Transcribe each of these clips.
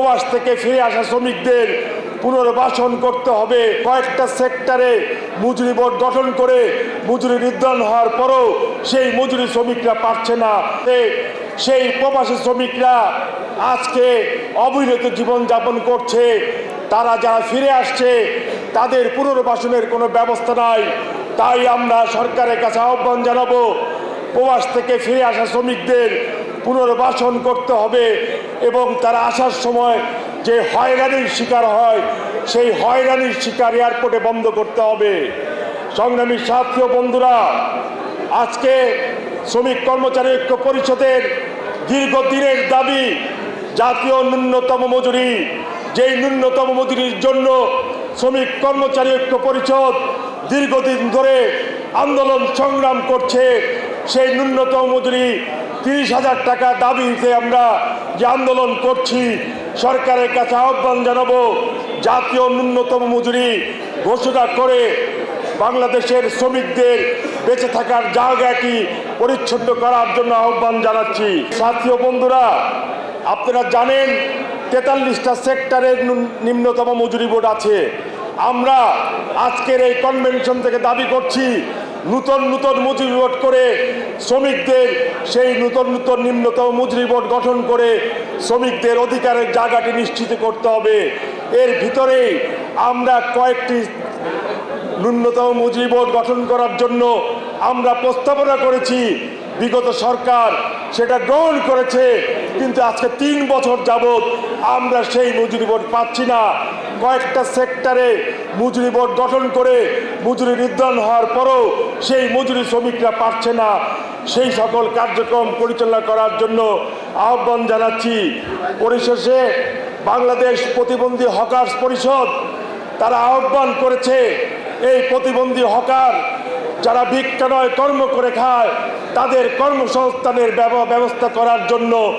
প্রবাস থেকে ফিরে আসা শ্রমিকদের পুনর্বাসন করতে হবে। কয়েকটা সেক্টরে মজুরি বোর্ড গঠন করে মজুরি নির্ধারণ হওয়ার পরও সেই মজুরি শ্রমিকরা পাচ্ছে না। সেই প্রবাসী শ্রমিকরা আজকে অবিরত জীবনযাপন করছে। তারা যারা ফিরে আসছে, তাদের পুনর্বাসনের কোনো ব্যবস্থা নাই। তাই আমরা সরকারের কাছে আহ্বান জানাব, প্রবাস থেকে ফিরে আসা শ্রমিকদের পুনর্বাসন করতে হবে এবং তারা আসার সময় যে হয়রানির শিকার হয়, সেই হয়রানির শিকার এয়ারপোর্টে বন্ধ করতে হবে। সংগ্রামী সাথী বন্ধুরা, আজকে শ্রমিক কর্মচারী ঐক্য পরিষদের দীর্ঘদিনের দাবি, জাতীয় ন্যূনতম মজুরি, যেই ন্যূনতম মজুরির জন্য শ্রমিক কর্মচারী ঐক্য পরিষদ দীর্ঘদিন ধরে আন্দোলন সংগ্রাম করছে, সেই ন্যূনতম মজুরি তিরিশ হাজার টাকা দাবিতে আমরা যে আন্দোলন করছি, সরকারের কাছে আহ্বান জানাব, জাতীয় ন্যূনতম মজুরি ঘোষণা করে বাংলাদেশের শ্রমিকদের বেঁচে থাকার জায়গাটি পরিচ্ছন্ন করার জন্য আহ্বান জানাচ্ছি। সাথী বন্ধুরা, আপনারা জানেন তেতাল্লিশটা সেক্টরের নিম্নতম মজুরি বোর্ড আছে। আমরা আজকের এই কনভেনশন থেকে দাবি করছি নূতন নূতন মজুরি বোর্ড করে শ্রমিকদের, সেই নূতন নূতন নিম্নতম মজুরি বোর্ড গঠন করে শ্রমিকদের অধিকারের জায়গাটি নিশ্চিত করতে হবে। এর ভিতরেই আমরা কয়েকটি ন্যূনতম মজুরি বোর্ড গঠন করার জন্য আমরা প্রস্তাবনা করেছি। বিগত সরকার সেটা গ্রহণ করেছে। কিন্তু আজকে তিন বছর যাবৎ আমরা সেই মজুরি বোর্ড পাচ্ছি না। কয়েকটা সেক্টরে মজুরি বোর্ড গঠন করে মজুরি নির্ধারণ হওয়ার পরও সেই মজুরি শ্রমিকরা পাচ্ছে না। সেই সকল কার্যক্রম পরিচালনা করার জন্য আহ্বান জানাচ্ছি। পরিশেষে বাংলাদেশ প্রতিবন্ধী হকার্স পরিষদ তারা আহ্বান করেছে, এই প্রতিবন্ধী হকার যারা ভিক্ষা নয় কর্ম করে খায় তাদের কর্মসংস্থানের ব্যব- ব্যবস্থা করার জন্য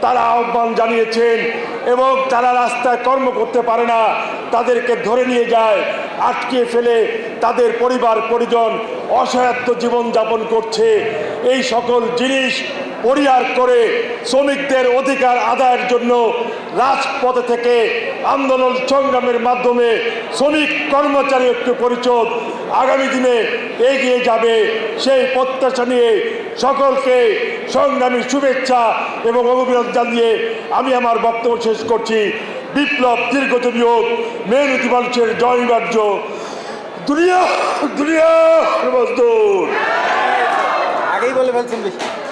তারা আহ্বান জানিয়েছেন এবং তারা রাস্তায় কর্ম করতে পারে না, তাদেরকে ধরে নিয়ে যায়, আটকে ফেলে তাদের পরিবার, পরিজন অসহায়ত্ব জীবনযাপন করছে। এই সকল জিনিস পরিহার করে শ্রমিকদের অধিকার আদায়ের জন্য রাজপথে থেকে আন্দোলন সংগ্রামের মাধ্যমে শ্রমিক কর্মচারী ঐক্য পরিষদ আগামী দিনে এগিয়ে যাবে। সেই প্রত্যাশা নিয়ে সকলকে সংগ্রামী শুভেচ্ছা এবং অভিনন্দন জানিয়ে আমি আমার বক্তব্য শেষ করছি। বিপ্লব দীর্ঘজীবী হোক, মেহনতি মানুষের জয় বার্য দুনিয়া দুনিয়া আগেই বলে ফেলছেন বেশি।